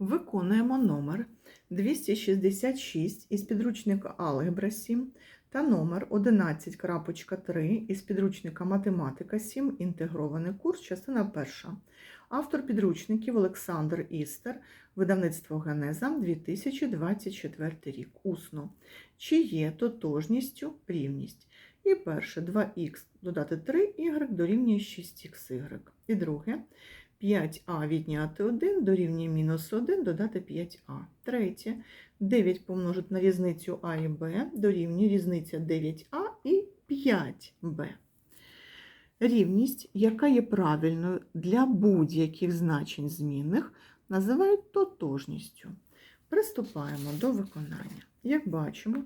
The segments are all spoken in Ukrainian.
Виконуємо номер 266 із підручника Алгебра 7 та номер 11.3 із підручника Математика 7. Інтегрований курс, частина перша. Автор підручників Олександр Істер, видавництво Генеза 2024 рік. Усно. Чи є тотожністю рівність? І перше 2х додати 3y дорівнює 6xy. І друге 5а відняти 1 дорівнює мінус 1 додати 5а. Третє 9 помножити на різницю а і б дорівнює різниця 9а і 5b. Рівність, яка є правильною для будь-яких значень змінних, називають тотожністю. Приступаємо до виконання. Як бачимо,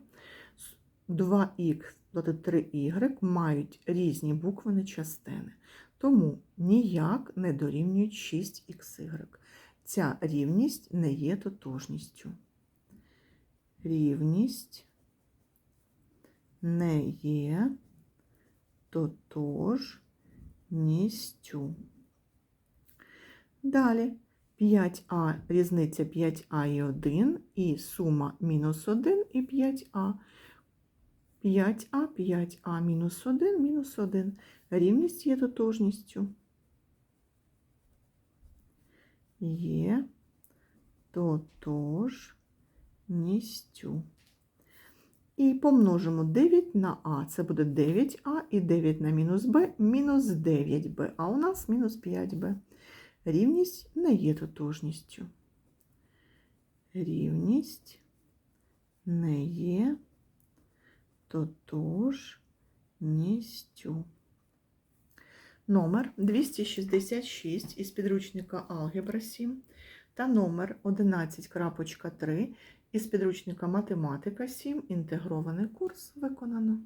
2х додати 3y мають різні буквені частини, тому ніяк не дорівнюють 6xy. Ця рівність не є тотожністю. Рівність не є тотожністю. Далі 5а різниця 5а і 1 і сума мінус 1 і 5а. 5а, 5а мінус 1, мінус 1. Рівність є тотожністю. Є тотожністю. І помножимо 9 на а. Це буде 9а і 9 на мінус b, мінус 9b, а у нас мінус 5b. Рівність не є тотожністю. Рівність не є тотожністю. Номер 266 із підручника Алгебра 7 та номер 11.3 із підручника Математика 7. Інтегрований курс виконано.